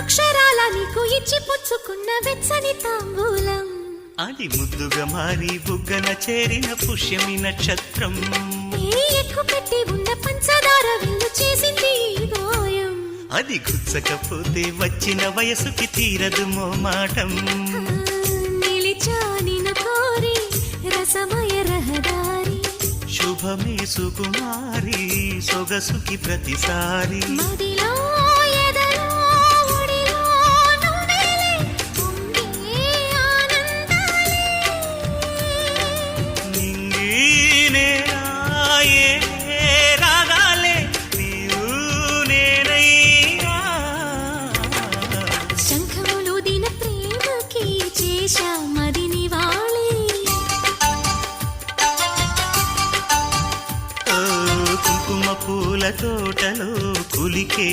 నీకు ఇచ్చి పుచ్చుకున్న వెచ్చని తాంబూలం. అది ముద్దుగా మారి బుగ్గన చేరిన పుష్యమి నక్షత్రం. ఏ ఎక్కు కట్టి ఉన్న పంచదార విల్లు చేసింది గాయం. అది గుచ్చకపోతే వచ్చిన వయసుకి తీరదు మోమాటం. ఆ, నిలిచా నిన్ను కోరి రసమయ రహదారి. శుభమే సుకుమారి సొగసుకి ప్రతిసారి. మదిలో శంఖములు దిన ప్రేమకి చేశా మదిని వాళి కుంకుమ పూల తోటలో కులికే